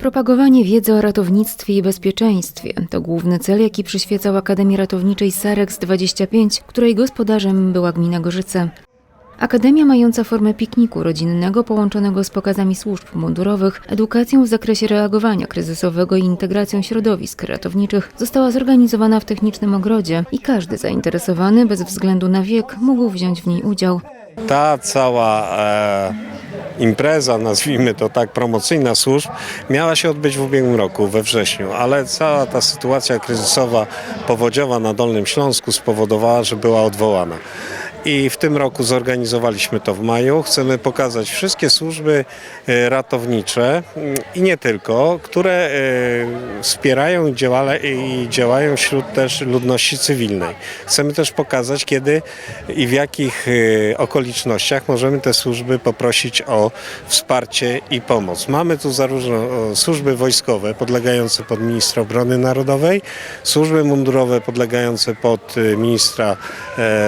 Propagowanie wiedzy o ratownictwie i bezpieczeństwie to główny cel, jaki przyświecał Akademii Ratowniczej Sarex 25, której gospodarzem była gmina Gorzyce. Akademia mająca formę pikniku rodzinnego połączonego z pokazami służb mundurowych, edukacją w zakresie reagowania kryzysowego i integracją środowisk ratowniczych została zorganizowana w technicznym ogrodzie i każdy zainteresowany bez względu na wiek mógł wziąć w niej udział. Ta cała e, impreza, nazwijmy to tak, promocyjna służb, miała się odbyć w ubiegłym roku, we wrześniu, ale cała ta sytuacja kryzysowa, powodziowa na Dolnym Śląsku spowodowała, że była odwołana. I w tym roku zorganizowaliśmy to w maju. Chcemy pokazać wszystkie służby e, ratownicze mm, i nie tylko, które e, wspierają i działa- i działają wśród też ludności cywilnej. Chcemy też pokazać, kiedy i w jakich e, okolicznościach możemy te służby poprosić o wsparcie i pomoc. Mamy tu zarówno służby wojskowe podlegające pod ministra obrony narodowej, służby mundurowe podlegające pod ministra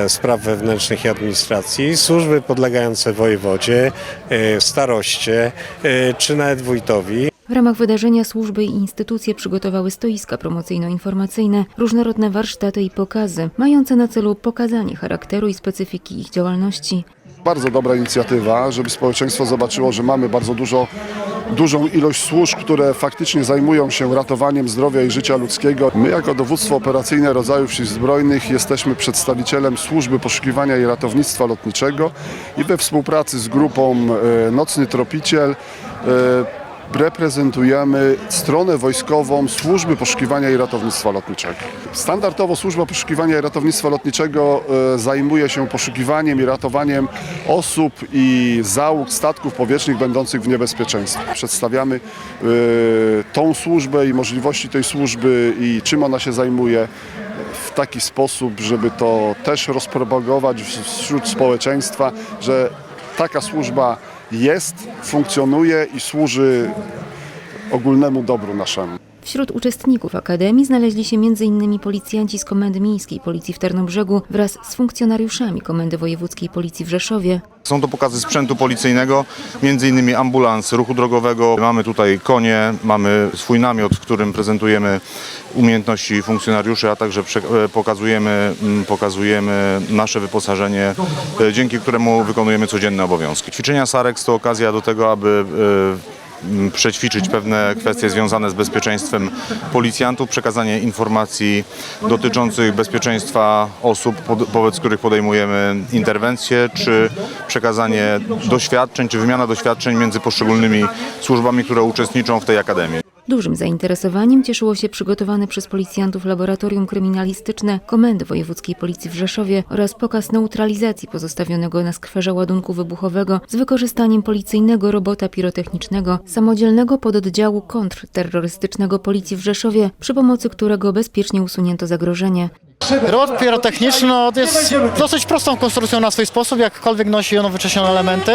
spraw wewnętrznych i administracji, służby podlegające wojewodzie, e, staroście e, czy nawet wójtowi. W ramach wydarzenia służby i instytucje przygotowały stoiska promocyjno-informacyjne, różnorodne warsztaty i pokazy, mające na celu pokazanie charakteru i specyfiki ich działalności. Bardzo dobra inicjatywa, żeby społeczeństwo zobaczyło, że mamy bardzo dużo, dużą ilość służb, które faktycznie zajmują się ratowaniem zdrowia i życia ludzkiego. My jako dowództwo operacyjne rodzajów sił zbrojnych jesteśmy przedstawicielem służby poszukiwania i ratownictwa lotniczego i we współpracy z grupą e, Nocny Tropiciel e, reprezentujemy stronę wojskową Służby Poszukiwania i Ratownictwa Lotniczego. Standardowo Służba Poszukiwania i Ratownictwa Lotniczego e, zajmuje się poszukiwaniem i ratowaniem osób i załóg statków powietrznych będących w niebezpieczeństwie. Przedstawiamy e, tą służbę i możliwości tej służby i czym ona się zajmuje w taki sposób, żeby to też rozpropagować wśród społeczeństwa, że taka służba jest, funkcjonuje i służy ogólnemu dobru naszemu. Wśród uczestników Akademii znaleźli się m.in. policjanci z Komendy Miejskiej Policji w Tarnobrzegu wraz z funkcjonariuszami Komendy Wojewódzkiej Policji w Rzeszowie. Są to pokazy sprzętu policyjnego, innymi ambulans ruchu drogowego. Mamy tutaj konie, mamy swój namiot, w którym prezentujemy umiejętności funkcjonariuszy, a także e, pokazujemy, mm, pokazujemy nasze wyposażenie, e, dzięki któremu wykonujemy codzienne obowiązki. Ćwiczenia SAREX to okazja do tego, aby e, przećwiczyć pewne kwestie związane z bezpieczeństwem policjantów, przekazanie informacji dotyczących bezpieczeństwa osób, wobec których podejmujemy interwencje, czy przekazanie doświadczeń, czy wymiana doświadczeń między poszczególnymi służbami, które uczestniczą w tej akademii. Dużym zainteresowaniem cieszyło się przygotowane przez policjantów laboratorium kryminalistyczne Komendy Wojewódzkiej Policji w Rzeszowie oraz pokaz neutralizacji pozostawionego na skwerze ładunku wybuchowego z wykorzystaniem policyjnego robota pirotechnicznego samodzielnego pododdziału kontrterrorystycznego Policji w Rzeszowie, przy pomocy którego bezpiecznie usunięto zagrożenie. Robot pirotechniczny no, jest dosyć prostą konstrukcją na swój sposób, jakkolwiek nosi on wycześnione elementy.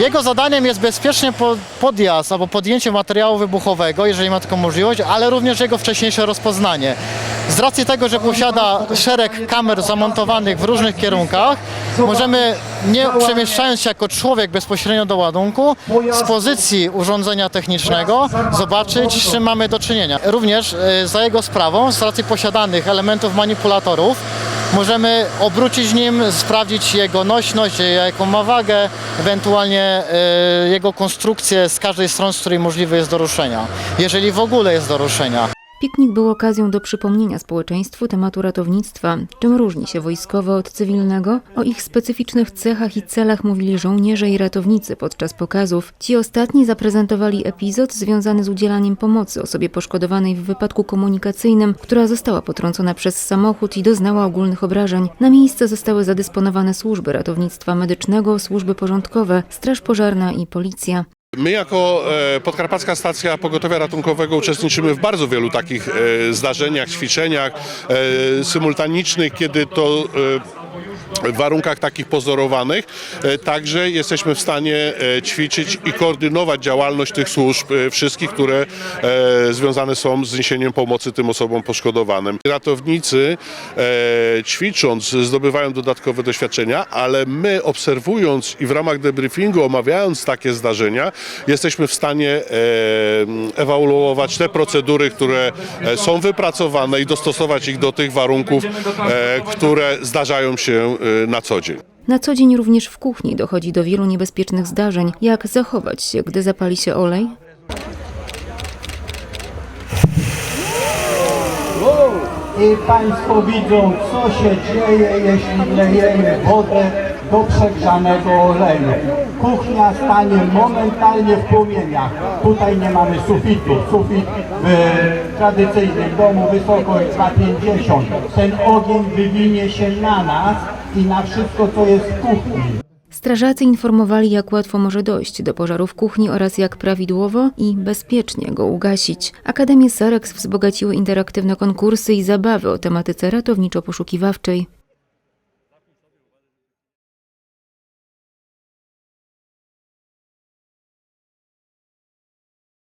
Jego zadaniem jest bezpiecznie po- podjazd albo podjęcie materiału wybuchowego, jeżeli ma taką możliwość, ale również jego wcześniejsze rozpoznanie. Z racji tego, że posiada szereg kamer zamontowanych w różnych kierunkach, możemy, nie przemieszczając się jako człowiek bezpośrednio do ładunku, z pozycji urządzenia technicznego zobaczyć, z czym mamy do czynienia. Również e, za jego sprawą, z racji posiadanych elementów manipulatorów, możemy obrócić nim, sprawdzić jego nośność, jaką ma wagę, ewentualnie e, jego konstrukcję z każdej strony, z której możliwe jest do ruszenia, jeżeli w ogóle jest do ruszenia. Piknik był okazją do przypomnienia społeczeństwu tematu ratownictwa, czym różni się wojskowe od cywilnego. O ich specyficznych cechach i celach mówili żołnierze i ratownicy podczas pokazów. Ci ostatni zaprezentowali epizod związany z udzielaniem pomocy osobie poszkodowanej w wypadku komunikacyjnym, która została potrącona przez samochód i doznała ogólnych obrażeń. Na miejsce zostały zadysponowane służby ratownictwa medycznego, służby porządkowe, straż pożarna i policja. My jako e, Podkarpacka Stacja Pogotowia Ratunkowego uczestniczymy w bardzo wielu takich e, zdarzeniach, ćwiczeniach e, symultanicznych, kiedy to warunkach takich pozorowanych, e, także jesteśmy w stanie e, ćwiczyć i koordynować działalność tych służb, e, wszystkich, które związane są z niesieniem pomocy tym osobom poszkodowanym. Ratownicy ćwicząc zdobywają dodatkowe doświadczenia, ale my obserwując i w ramach debriefingu omawiając takie zdarzenia, jesteśmy w stanie ewaluować te procedury, które są wypracowane i dostosować ich do tych warunków, które zdarzają się na co dzień. Na co dzień również w kuchni dochodzi do wielu niebezpiecznych zdarzeń. Jak zachować się, gdy zapali się olej? I Państwo widzą, co się dzieje, jeśli wlejemy wodę do przegrzanego oleju. Kuchnia stanie momentalnie w płomieniach. Tutaj nie mamy sufitu. Sufit w tradycyjnym domu wysokość 2,50. Ten ogień wywinie się na nas i na wszystko, co jest w kuchni. Strażacy informowali, jak łatwo może dojść do pożaru w kuchni oraz jak prawidłowo i bezpiecznie go ugasić. Akademie Sarex wzbogaciły interaktywne konkursy i zabawy o tematyce ratowniczo-poszukiwawczej.